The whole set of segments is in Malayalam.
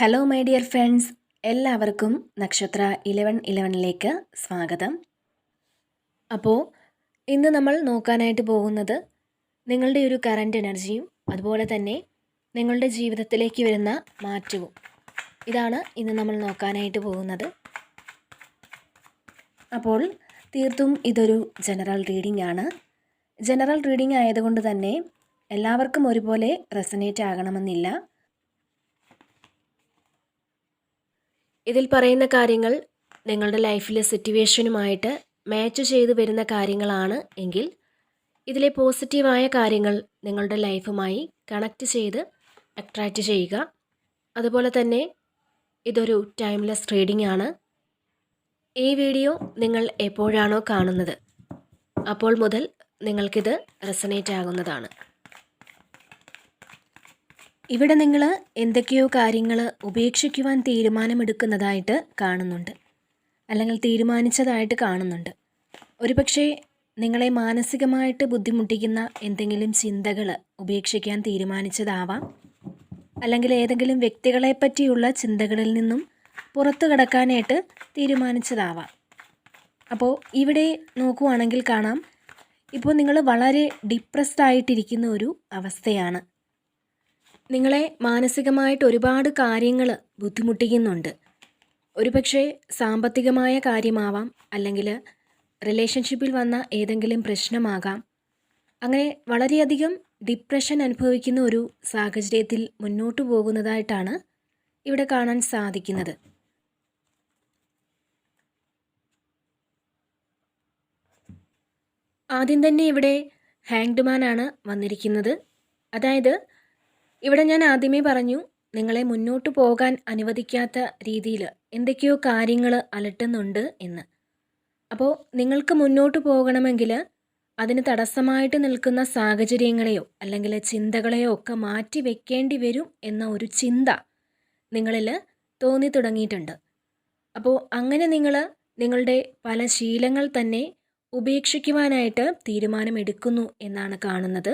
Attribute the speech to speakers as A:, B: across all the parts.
A: ഹലോ മൈ ഡിയർ ഫ്രണ്ട്സ് എല്ലാവർക്കും നക്ഷത്ര ഇലവൻ ഇലവനിലേക്ക് സ്വാഗതം. അപ്പോൾ ഇന്ന് നമ്മൾ നോക്കാനായിട്ട് പോകുന്നത് നിങ്ങളുടെ ഒരു കറണ്ട് എനർജിയും അതുപോലെ തന്നെ നിങ്ങളുടെ ജീവിതത്തിലേക്ക് വരുന്ന മാറ്റവും. ഇതാണ് ഇന്ന് നമ്മൾ നോക്കാനായിട്ട് പോകുന്നത്. അപ്പോൾ തീർത്തും ഇതൊരു ജനറൽ റീഡിംഗ് ആണ്. ജനറൽ റീഡിംഗ് ആയതുകൊണ്ട് തന്നെ എല്ലാവർക്കും ഒരുപോലെ റെസനേറ്റ് ആകണമെന്നില്ല. ഇതിൽ പറയുന്ന കാര്യങ്ങൾ നിങ്ങളുടെ ലൈഫിലെ സിറ്റുവേഷനുമായിട്ട് മാച്ച് ചെയ്ത് വരുന്ന കാര്യങ്ങളാണ് എങ്കിൽ ഇതിലെ പോസിറ്റീവായ കാര്യങ്ങൾ നിങ്ങളുടെ ലൈഫുമായി കണക്റ്റ് ചെയ്ത് അട്രാക്റ്റ് ചെയ്യുക. അതുപോലെ തന്നെ ഇതൊരു ടൈംലെസ് റീഡിംഗ് ആണ്. ഈ വീഡിയോ നിങ്ങൾ എപ്പോഴാണോ കാണുന്നത്? അപ്പോൾ മുതൽ നിങ്ങൾക്കിത് റെസനേറ്റ് ആകുന്നതാണ്. ഇവിടെ നിങ്ങൾ എന്തൊക്കെയോ കാര്യങ്ങൾ ഉപേക്ഷിക്കുവാൻ തീരുമാനമെടുക്കുന്നതായിട്ട് കാണുന്നുണ്ട്. അല്ലെങ്കിൽ തീരുമാനിച്ചതായിട്ട് കാണുന്നുണ്ട്. ഒരുപക്ഷെ നിങ്ങളെ മാനസികമായിട്ട് ബുദ്ധിമുട്ടിക്കുന്ന എന്തെങ്കിലും ചിന്തകൾ ഉപേക്ഷിക്കാൻ തീരുമാനിച്ചതാവാം. അല്ലെങ്കിൽ ഏതെങ്കിലും വ്യക്തികളെ പറ്റിയുള്ള ചിന്തകളിൽ നിന്നും പുറത്തു കടക്കാനായിട്ട് തീരുമാനിച്ചതാവാം. അപ്പോൾ ഇവിടെ നോക്കുവാണെങ്കിൽ കാണാം. ഇപ്പോൾ നിങ്ങൾ വളരെ ഡിപ്രസ്ഡ് ആയിട്ടിരിക്കുന്ന ഒരു അവസ്ഥയാണ്. നിങ്ങളെ മാനസികമായിട്ട് ഒരുപാട് കാര്യങ്ങൾ ബുദ്ധിമുട്ടിക്കുന്നുണ്ട്. ഒരുപക്ഷെ സാമ്പത്തികമായ കാര്യമാവാം അല്ലെങ്കിൽ റിലേഷൻഷിപ്പിൽ വന്ന ഏതെങ്കിലും പ്രശ്നമാകാം. അങ്ങനെ വളരെയധികം ഡിപ്രഷൻ അനുഭവിക്കുന്ന ഒരു സാഹചര്യത്തിൽ മുന്നോട്ട് പോകുന്നതായിട്ടാണ് ഇവിടെ കാണാൻ സാധിക്കുന്നത്. ആദ്യം തന്നെ ഇവിടെ ഹാങ്ഡ്മാനാണ് വന്നിരിക്കുന്നത്. അതായത് ഇവിടെ ഞാൻ ആദ്യമേ പറഞ്ഞു നിങ്ങളെ മുന്നോട്ട് പോകാൻ അനുവദിക്കാത്ത രീതിയിൽ എന്തൊക്കെയോ കാര്യങ്ങൾ അലട്ടുന്നുണ്ട് എന്ന്. അപ്പോൾ നിങ്ങൾക്ക് മുന്നോട്ട് പോകണമെങ്കിൽ അതിന് തടസ്സമായിട്ട് നിൽക്കുന്ന സാഹചര്യങ്ങളെയോ അല്ലെങ്കിൽ ചിന്തകളെയോ ഒക്കെ മാറ്റി വെക്കേണ്ടി വരും എന്ന ഒരു ചിന്ത നിങ്ങളിൽ തോന്നി തുടങ്ങിയിട്ടുണ്ട്. അപ്പോൾ അങ്ങനെ നിങ്ങൾ നിങ്ങളുടെ പല ശീലങ്ങൾ തന്നെ ഉപേക്ഷിക്കുവാനായിട്ട് തീരുമാനമെടുക്കുന്നു എന്നാണ് കാണുന്നത്.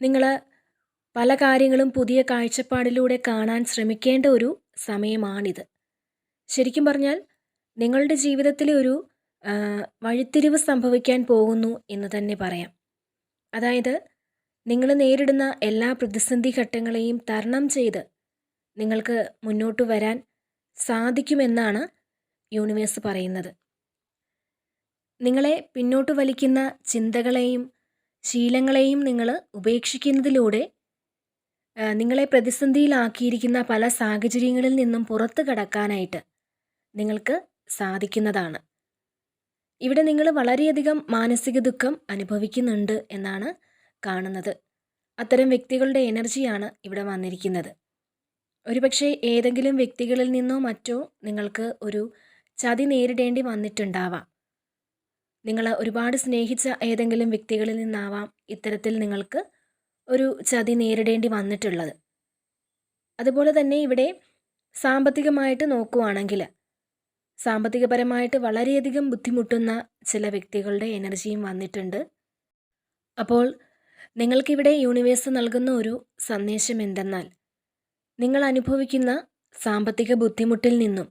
A: നിങ്ങൾ പല കാര്യങ്ങളും പുതിയ കാഴ്ചപ്പാടിലൂടെ കാണാൻ ശ്രമിക്കേണ്ട ഒരു സമയമാണിത്. ശരിക്കും പറഞ്ഞാൽ നിങ്ങളുടെ ജീവിതത്തിലെ ഒരു വഴിത്തിരിവ് സംഭവിക്കാൻ പോകുന്നു എന്ന് തന്നെ പറയാം. അതായത് നിങ്ങൾ നേരിടുന്ന എല്ലാ പ്രതിസന്ധി ഘട്ടങ്ങളെയും തരണം ചെയ്ത് നിങ്ങൾക്ക് മുന്നോട്ട് വരാൻ സാധിക്കുമെന്നാണ് യൂണിവേഴ്സ് പറയുന്നത്. നിങ്ങളെ പിന്നോട്ട് വലിക്കുന്ന ചിന്തകളെയും ശീലങ്ങളെയും നിങ്ങൾ ഉപേക്ഷിക്കുന്നതിലൂടെ നിങ്ങളെ പ്രതിസന്ധിയിലാക്കിയിരിക്കുന്ന പല സാഹചര്യങ്ങളിൽ നിന്നും പുറത്തു കടക്കാനായിട്ട് നിങ്ങൾക്ക് സാധിക്കുന്നതാണ്. ഇവിടെ നിങ്ങൾ വളരെയധികം മാനസിക ദുഃഖം അനുഭവിക്കുന്നുണ്ട് എന്നാണ് കാണുന്നത്. അത്തരം വ്യക്തികളുടെ എനർജിയാണ് ഇവിടെ വന്നിരിക്കുന്നത്. ഒരുപക്ഷെ ഏതെങ്കിലും വ്യക്തികളിൽ നിന്നോ മറ്റോ നിങ്ങൾക്ക് ഒരു ചതി നേരിടേണ്ടി വന്നിട്ടുണ്ടാവാം. നിങ്ങൾ ഒരുപാട് സ്നേഹിച്ച ഏതെങ്കിലും വ്യക്തികളിൽ നിന്നാവാം ഇത്തരത്തിൽ നിങ്ങൾക്ക് ഒരു ചതി നേരിടേണ്ടി വന്നിട്ടുള്ളത്. അതുപോലെ തന്നെ ഇവിടെ സാമ്പത്തികമായിട്ട് നോക്കുവാണെങ്കിൽ സാമ്പത്തികപരമായിട്ട് വളരെയധികം ബുദ്ധിമുട്ടുന്ന ചില വ്യക്തികളുടെ എനർജിയും വന്നിട്ടുണ്ട്. അപ്പോൾ നിങ്ങൾക്കിവിടെ യൂണിവേഴ്സ് നൽകുന്ന ഒരു സന്ദേശം എന്തെന്നാൽ നിങ്ങൾ അനുഭവിക്കുന്ന സാമ്പത്തിക ബുദ്ധിമുട്ടിൽ നിന്നും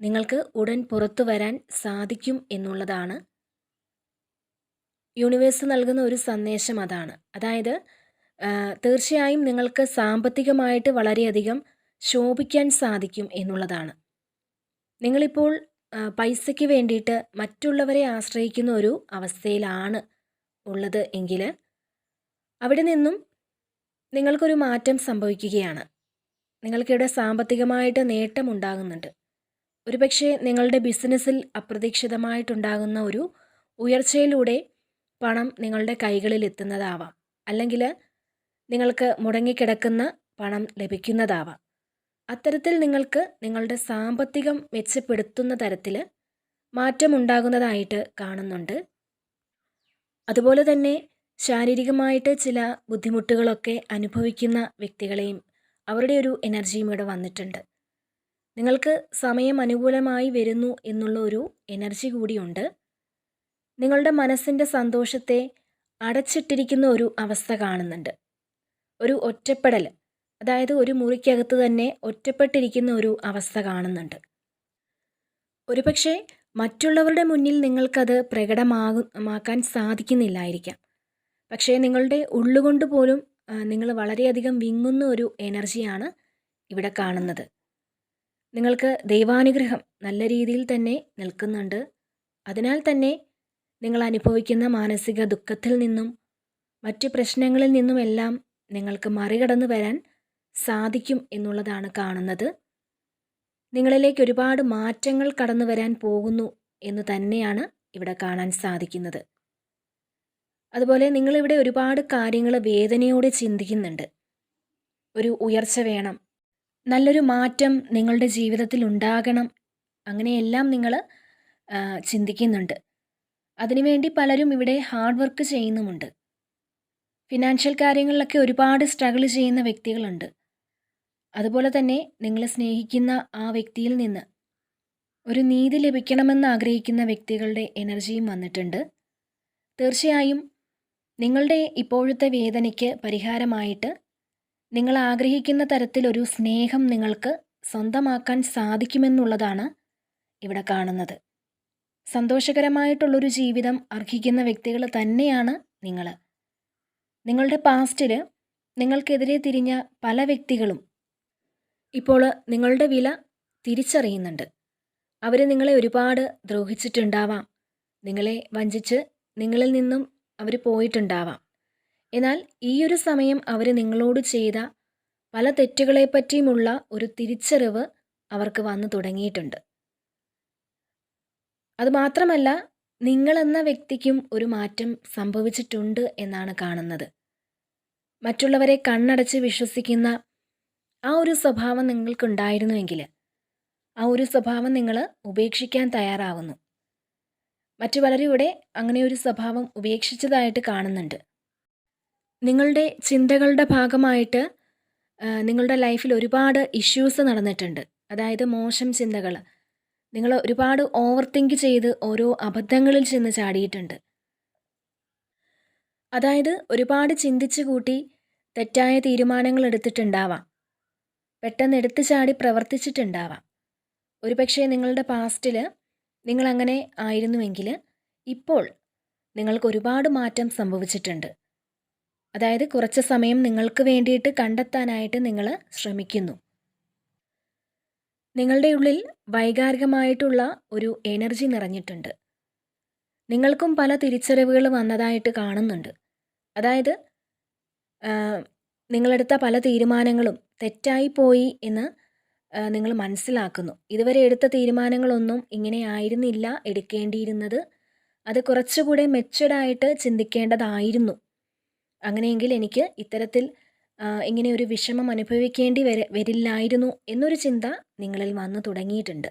A: നിങ്ങൾക്ക് ഉടൻ പുറത്തു വരാൻ സാധിക്കും എന്നുള്ളതാണ്. യൂണിവേഴ്സ് നൽകുന്ന ഒരു സന്ദേശം അതാണ്. അതായത് തീർച്ചയായും നിങ്ങൾക്ക് സാമ്പത്തികമായിട്ട് വളരെയധികം ശോഭിക്കാൻ സാധിക്കും എന്നുള്ളതാണ്. നിങ്ങളിപ്പോൾ പൈസയ്ക്ക് വേണ്ടിയിട്ട് മറ്റുള്ളവരെ ആശ്രയിക്കുന്ന ഒരു അവസ്ഥയിലാണ് ഉള്ളത് എങ്കിൽ അവിടെ നിന്നും നിങ്ങൾക്കൊരു മാറ്റം സംഭവിക്കുകയാണ്. നിങ്ങൾക്കിവിടെ സാമ്പത്തികമായിട്ട് നേട്ടമുണ്ടാകുന്നുണ്ട് ഒരുപക്ഷെ നിങ്ങളുടെ ബിസിനസ്സിൽ അപ്രതീക്ഷിതമായിട്ടുണ്ടാകുന്ന ഒരു ഉയർച്ചയിലൂടെ പണം നിങ്ങളുടെ കൈകളിൽ എത്തുന്നതാവാം. അല്ലെങ്കിൽ നിങ്ങൾക്ക് മുടങ്ങിക്കിടക്കുന്ന പണം ലഭിക്കുന്നതാവാം. അത്തരത്തിൽ നിങ്ങൾക്ക് നിങ്ങളുടെ സാമ്പത്തികം മെച്ചപ്പെടുത്തുന്ന തരത്തിൽ മാറ്റമുണ്ടാകുന്നതായിട്ട് കാണുന്നുണ്ട്. അതുപോലെ തന്നെ ശാരീരികമായിട്ട് ചില ബുദ്ധിമുട്ടുകളൊക്കെ അനുഭവിക്കുന്ന വ്യക്തികളെയും അവരുടെ ഒരു എനർജിയും ഇവിടെ വന്നിട്ടുണ്ട്. നിങ്ങൾക്ക് സമയം അനുകൂലമായി വരുന്നു എന്നുള്ള ഒരു എനർജി കൂടിയുണ്ട്. നിങ്ങളുടെ മനസ്സിന്റെ സന്തോഷത്തെ അടച്ചിട്ടിരിക്കുന്ന ഒരു അവസ്ഥ കാണുന്നുണ്ട്. ഒരു ഒറ്റപ്പെടൽ അതായത് ഒരു മുറിക്കകത്ത് തന്നെ ഒറ്റപ്പെട്ടിരിക്കുന്ന ഒരു അവസ്ഥ കാണുന്നുണ്ട്. ഒരുപക്ഷെ മറ്റുള്ളവരുടെ മുന്നിൽ നിങ്ങൾക്കത് പ്രകടമാകുമാക്കാൻ സാധിക്കുന്നില്ലായിരിക്കാം. പക്ഷേ നിങ്ങളുടെ ഉള്ളുകൊണ്ട് പോലും നിങ്ങൾ വളരെയധികം വിങ്ങുന്ന ഒരു എനർജിയാണ് ഇവിടെ കാണുന്നത്. നിങ്ങൾക്ക് ദൈവാനുഗ്രഹം നല്ല രീതിയിൽ തന്നെ നിൽക്കുന്നുണ്ട്. അതിനാൽ തന്നെ നിങ്ങൾ അനുഭവിക്കുന്ന മാനസിക ദുഃഖത്തിൽ നിന്നും മറ്റ് പ്രശ്നങ്ങളിൽ നിന്നുമെല്ലാം നിങ്ങൾക്ക് മറികടന്നു വരാൻ സാധിക്കും എന്നുള്ളതാണ് കാണുന്നത്. നിങ്ങളിലേക്ക് ഒരുപാട് മാറ്റങ്ങൾ കടന്നു വരാൻ പോകുന്നു എന്ന് തന്നെയാണ് ഇവിടെ കാണാൻ സാധിക്കുന്നത്. അതുപോലെ നിങ്ങളിവിടെ ഒരുപാട് കാര്യങ്ങൾ വേദനയോടെ ചിന്തിക്കുന്നുണ്ട്. ഒരു ഉയർച്ച വേണം. നല്ലൊരു മാറ്റം നിങ്ങളുടെ ജീവിതത്തിൽ ഉണ്ടാകണം. അങ്ങനെയെല്ലാം നിങ്ങൾ ചിന്തിക്കുന്നുണ്ട്. അതിനുവേണ്ടി പലരും ഇവിടെ ഹാർഡ് വർക്ക് ചെയ്യുന്നുമുണ്ട്. ഫിനാൻഷ്യൽ കാര്യങ്ങളിലൊക്കെ ഒരുപാട് സ്ട്രഗിൾ ചെയ്യുന്ന വ്യക്തികളുണ്ട്. അതുപോലെ തന്നെ നിങ്ങളെ സ്നേഹിക്കുന്ന ആ വ്യക്തിയിൽ നിന്ന് ഒരു നീതി ലഭിക്കണമെന്ന് ആഗ്രഹിക്കുന്ന വ്യക്തികളുടെ എനർജിയും വന്നിട്ടുണ്ട്. തീർച്ചയായും നിങ്ങളുടെ ഇപ്പോഴത്തെ വേദനയ്ക്ക് പരിഹാരമായിട്ട് നിങ്ങൾ ആഗ്രഹിക്കുന്ന തരത്തിലൊരു സ്നേഹം നിങ്ങൾക്ക് സ്വന്തമാക്കാൻ സാധിക്കുമെന്നുള്ളതാണ് ഇവിടെ കാണുന്നത്. സന്തോഷകരമായിട്ടുള്ളൊരു ജീവിതം അർഹിക്കുന്ന വ്യക്തികൾ തന്നെയാണ് നിങ്ങൾ നിങ്ങളുടെ പാസ്റ്റിൽ നിങ്ങൾക്കെതിരെ തിരിഞ്ഞ പല വ്യക്തികളും ഇപ്പോൾ നിങ്ങളുടെ വില തിരിച്ചറിയുന്നുണ്ട്. അവർ നിങ്ങളെ ഒരുപാട് ദ്രോഹിച്ചിട്ടുണ്ടാവാം. നിങ്ങളെ വഞ്ചിച്ച് നിങ്ങളിൽ നിന്നും അവർ പോയിട്ടുണ്ടാവാം. എന്നാൽ ഈ ഒരു സമയം അവർ നിങ്ങളോട് ചെയ്ത പല തെറ്റുകളെപ്പറ്റിയുമുള്ള ഒരു തിരിച്ചറിവ് അവർക്ക് വന്നു തുടങ്ങിയിട്ടുണ്ട്. അതുമാത്രമല്ല നിങ്ങളെന്ന വ്യക്തിക്കും ഒരു മാറ്റം സംഭവിച്ചിട്ടുണ്ട് എന്നാണ് കാണുന്നത്. മറ്റുള്ളവരെ കണ്ണടച്ച് വിശ്വസിക്കുന്ന ആ ഒരു സ്വഭാവം നിങ്ങൾക്കുണ്ടായിരുന്നുവെങ്കിൽ ആ ഒരു സ്വഭാവം നിങ്ങൾ ഉപേക്ഷിക്കാൻ തയ്യാറാവുന്നു. മറ്റു പലരും ഇവിടെ അങ്ങനെ ഒരു സ്വഭാവം ഉപേക്ഷിച്ചതായിട്ട് കാണുന്നുണ്ട്. നിങ്ങളുടെ ചിന്തകളുടെ ഭാഗമായിട്ട് നിങ്ങളുടെ ലൈഫിൽ ഒരുപാട് ഇഷ്യൂസ് നടന്നിട്ടുണ്ട്. അതായത് മോശം ചിന്തകൾ നിങ്ങൾ ഒരുപാട് ഓവർ തിങ്ക് ചെയ്ത് ഓരോ അബദ്ധങ്ങളിൽ ചെന്ന് ചാടിയിട്ടുണ്ട്. അതായത് ഒരുപാട് ചിന്തിച്ചു കൂട്ടി തെറ്റായ തീരുമാനങ്ങൾ എടുത്തിട്ടുണ്ടാവാം. പെട്ടെന്ന് എടുത്തു ചാടി പ്രവർത്തിച്ചിട്ടുണ്ടാവാം. ഒരുപക്ഷെ നിങ്ങളുടെ പാസ്റ്റിൽ നിങ്ങളങ്ങനെ ആയിരുന്നുവെങ്കിൽ ഇപ്പോൾ നിങ്ങൾക്ക് ഒരുപാട് മാറ്റം സംഭവിച്ചിട്ടുണ്ട്. അതായത് കുറച്ച് സമയം നിങ്ങൾക്ക് വേണ്ടിയിട്ട് കണ്ടെത്താനായിട്ട് നിങ്ങൾ ശ്രമിക്കുന്നു. നിങ്ങളുടെ ഉള്ളിൽ വൈകാരികമായിട്ടുള്ള ഒരു എനർജി നിറഞ്ഞിട്ടുണ്ട്. നിങ്ങൾക്കും പല തിരിച്ചറിവുകൾ വന്നതായിട്ട് കാണുന്നുണ്ട്. അതായത് നിങ്ങളെടുത്ത പല തീരുമാനങ്ങളും തെറ്റായി പോയി എന്ന് നിങ്ങൾ മനസ്സിലാക്കുന്നു. ഇതുവരെ എടുത്ത തീരുമാനങ്ങളൊന്നും ഇങ്ങനെ ആയിരുന്നില്ല എടുക്കേണ്ടിയിരുന്നത്. അത് കുറച്ചുകൂടെ മെച്ചഡായിട്ട് ചിന്തിക്കേണ്ടതായിരുന്നു. അങ്ങനെയെങ്കിൽ എനിക്ക് ഇത്തരത്തിൽ ഇങ്ങനെ ഒരു വിഷമം അനുഭവിക്കേണ്ടി വര വരില്ലായിരുന്നു എന്നൊരു ചിന്ത നിങ്ങളിൽ വന്നു തുടങ്ങിയിട്ടുണ്ട്.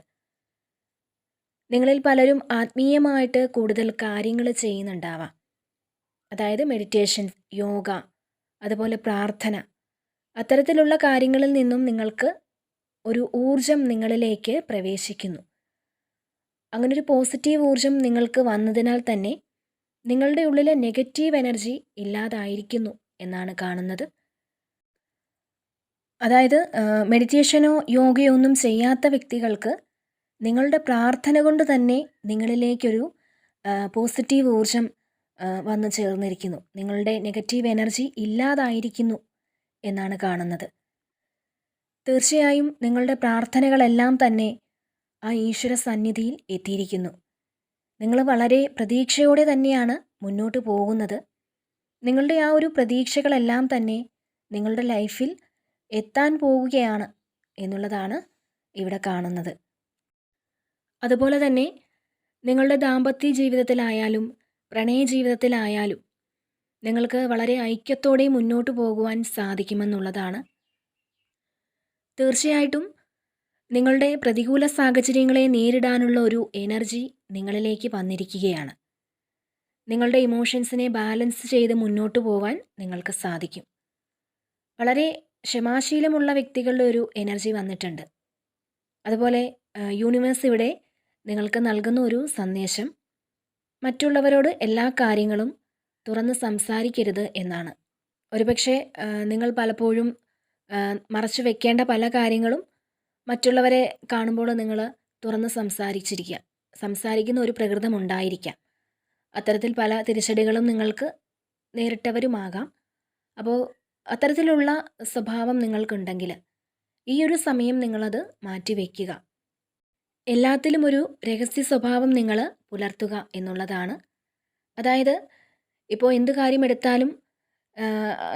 A: നിങ്ങളിൽ പലരും ആത്മീയമായിട്ട് കൂടുതൽ കാര്യങ്ങൾ ചെയ്യുന്നുണ്ടാവാം. അതായത് മെഡിറ്റേഷൻ യോഗ അതുപോലെ പ്രാർത്ഥന. അത്തരത്തിലുള്ള കാര്യങ്ങളിൽ നിന്നും നിങ്ങൾക്ക് ഒരു ഊർജം നിങ്ങളിലേക്ക് പ്രവേശിക്കുന്നു. അങ്ങനൊരു പോസിറ്റീവ് ഊർജം നിങ്ങൾക്ക് വന്നതിനാൽ തന്നെ നിങ്ങളുടെ ഉള്ളിലെ നെഗറ്റീവ് എനർജി ഇല്ലാതായിരിക്കുന്നു എന്നാണ് കാണുന്നത്. അതായത് മെഡിറ്റേഷനോ യോഗയോ ഒന്നും ചെയ്യാത്ത വ്യക്തികൾക്ക് നിങ്ങളുടെ പ്രാർത്ഥന കൊണ്ട് തന്നെ നിങ്ങളിലേക്കൊരു പോസിറ്റീവ് ഊർജം വന്നു ചേർന്നിരിക്കുന്നു. നിങ്ങളുടെ നെഗറ്റീവ് എനർജി ഇല്ലാതായിരിക്കുന്നു എന്നാണ് കാണുന്നത്. തീർച്ചയായും നിങ്ങളുടെ പ്രാർത്ഥനകളെല്ലാം തന്നെ ആ ഈശ്വര സന്നിധിയിൽ എത്തിയിരിക്കുന്നു. നിങ്ങൾ വളരെ പ്രതീക്ഷയോടെ തന്നെയാണ് മുന്നോട്ട് പോകുന്നത്. നിങ്ങളുടെ ആ ഒരു പ്രതീക്ഷകളെല്ലാം തന്നെ നിങ്ങളുടെ ലൈഫിൽ എത്താൻ പോവുകയാണ് എന്നുള്ളതാണ് ഇവിടെ കാണുന്നത്. അതുപോലെ തന്നെ നിങ്ങളുടെ ദാമ്പത്യ ജീവിതത്തിലായാലും പ്രണയ ജീവിതത്തിലായാലും നിങ്ങൾക്ക് വളരെ ഐക്യത്തോടെ മുന്നോട്ട് പോകുവാൻ സാധിക്കുമെന്നുള്ളതാണ്. തീർച്ചയായിട്ടും നിങ്ങളുടെ പ്രതികൂല സാഹചര്യങ്ങളെ നേരിടാനുള്ള ഒരു എനർജി നിങ്ങളിലേക്ക് വന്നിരിക്കുകയാണ്. നിങ്ങളുടെ ഇമോഷൻസിനെ ബാലൻസ് ചെയ്ത് മുന്നോട്ട് പോകാൻ നിങ്ങൾക്ക് സാധിക്കും. വളരെ ക്ഷമാശീലമുള്ള വ്യക്തികളുടെ ഒരു എനർജി വന്നിട്ടുണ്ട്. അതുപോലെ യൂണിവേഴ്സ് ഇവിടെ നിങ്ങൾക്ക് നൽകുന്ന ഒരു സന്ദേശം മറ്റുള്ളവരോട് എല്ലാ കാര്യങ്ങളും തുറന്ന് സംസാരിക്കരുത് എന്നാണ്. ഒരുപക്ഷെ നിങ്ങൾ പലപ്പോഴും മറച്ചു വെക്കേണ്ട പല കാര്യങ്ങളും മറ്റുള്ളവരെ കാണുമ്പോൾ നിങ്ങൾ തുറന്ന് സംസാരിച്ചിരിക്കുക സംസാരിക്കുന്ന ഒരു പ്രകൃതം ഉണ്ടായിരിക്കാം. അത്തരത്തിൽ പല തിരിച്ചടികളും നിങ്ങൾക്ക് നേരിട്ടവരുമാകാം. അപ്പോൾ അത്തരത്തിലുള്ള സ്വഭാവം നിങ്ങൾക്കുണ്ടെങ്കിൽ ഈ ഒരു സമയം നിങ്ങളത് മാറ്റിവെക്കുക എല്ലാത്തിലും ഒരു രഹസ്യ സ്വഭാവം നിങ്ങൾ പുലർത്തുക എന്നുള്ളതാണ്. അതായത് ഇപ്പോൾ എന്ത് കാര്യമെടുത്താലും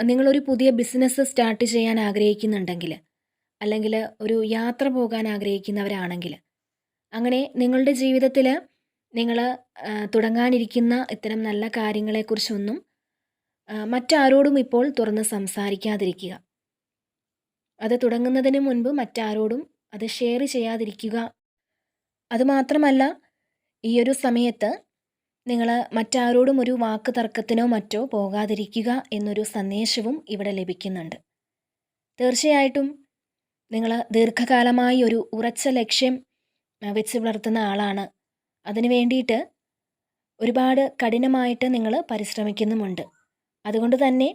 A: നിങ്ങളൊരു പുതിയ ബിസിനസ് സ്റ്റാർട്ട് ചെയ്യാൻ ആഗ്രഹിക്കുന്നുണ്ടെങ്കിൽ അല്ലെങ്കിൽ ഒരു യാത്ര പോകാൻ ആഗ്രഹിക്കുന്നവരാണെങ്കിൽ അങ്ങനെ നിങ്ങളുടെ ജീവിതത്തിൽ നിങ്ങൾ തുടങ്ങാനിരിക്കുന്ന ഇത്തരം നല്ല കാര്യങ്ങളെക്കുറിച്ചൊന്നും മറ്റാരോടും ഇപ്പോൾ തുറന്ന് സംസാരിക്കാതിരിക്കുക. അത് തുടങ്ങുന്നതിന് മുൻപ് മറ്റാരോടും അത് ഷെയർ ചെയ്യാതിരിക്കുക. അതുമാത്രമല്ല ഈ ഒരു സമയത്ത് നിങ്ങൾ മറ്റാരോടും ഒരു വാക്ക് തർക്കത്തിനോ മറ്റോ പോകാതിരിക്കുക എന്നൊരു സന്ദേശവും ഇവിടെ ലഭിക്കുന്നുണ്ട്. തീർച്ചയായിട്ടും നിങ്ങൾ ദീർഘകാലമായി ഒരു ഉറച്ച ലക്ഷ്യം വെച്ച് പുലർത്തുന്ന ആളാണ്. അതിനു വേണ്ടിയിട്ട് ഒരുപാട് കഠിനമായിട്ട് നിങ്ങൾ പരിശ്രമിക്കുന്നുമുണ്ട്. അതുകൊണ്ട് തന്നെ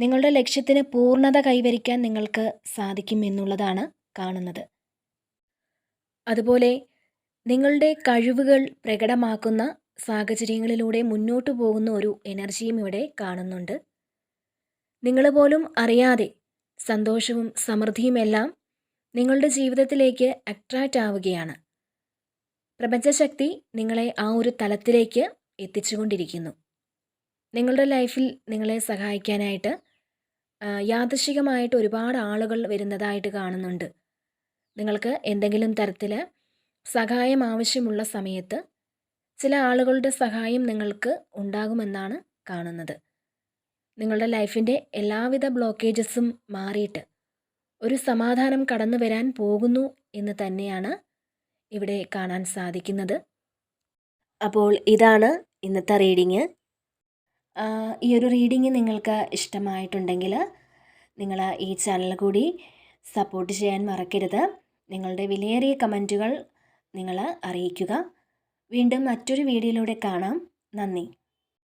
A: നിങ്ങളുടെ ലക്ഷ്യത്തിന് പൂർണത കൈവരിക്കാൻ നിങ്ങൾക്ക് സാധിക്കും എന്നുള്ളതാണ് കാണുന്നത്. അതുപോലെ നിങ്ങളുടെ കഴിവുകൾ പ്രകടമാക്കുന്ന സാഹചര്യങ്ങളിലൂടെ മുന്നോട്ടു പോകുന്ന ഒരു എനർജിയും ഇവിടെ കാണുന്നുണ്ട്. നിങ്ങൾ പോലും അറിയാതെ സന്തോഷവും സമൃദ്ധിയുമെല്ലാം നിങ്ങളുടെ ജീവിതത്തിലേക്ക് അട്രാക്റ്റ് ആവുകയാണ്. പ്രപഞ്ചശക്തി നിങ്ങളെ ആ ഒരു തലത്തിലേക്ക് എത്തിച്ചുകൊണ്ടിരിക്കുന്നു. നിങ്ങളുടെ ലൈഫിൽ നിങ്ങളെ സഹായിക്കാനായിട്ട് യാദൃശികമായിട്ട് ഒരുപാട് ആളുകൾ വരുന്നതായിട്ട് കാണുന്നുണ്ട്. നിങ്ങൾക്ക് എന്തെങ്കിലും തരത്തിൽ സഹായം ആവശ്യമുള്ള സമയത്ത് ചില ആളുകളുടെ സഹായം നിങ്ങൾക്ക് ഉണ്ടാകുമെന്നാണ് കാണുന്നത്. നിങ്ങളുടെ ലൈഫിന്റെ എല്ലാവിധ ബ്ലോക്കേജസും മാറിയിട്ട് ഒരു സമാധാനം കടന്നു വരാൻ പോകുന്നു എന്ന് തന്നെയാണ് ഇവിടെ കാണാൻ സാധിക്കുന്നത്. അപ്പോൾ ഇതാണ് ഇന്നത്തെ റീഡിങ്. ഈ ഒരു റീഡിങ് നിങ്ങൾക്ക് ഇഷ്ടമായിട്ടുണ്ടെങ്കിൽ നിങ്ങൾ ഈ ചാനൽ കൂടി സപ്പോർട്ട് ചെയ്യാൻ മറക്കരുത്. നിങ്ങളുടെ വിലയേറിയ കമന്റുകൾ നിങ്ങൾ അറിയിക്കുക. വീണ്ടും മറ്റൊരു വീഡിയോയിലൂടെ കാണാം. നന്ദി.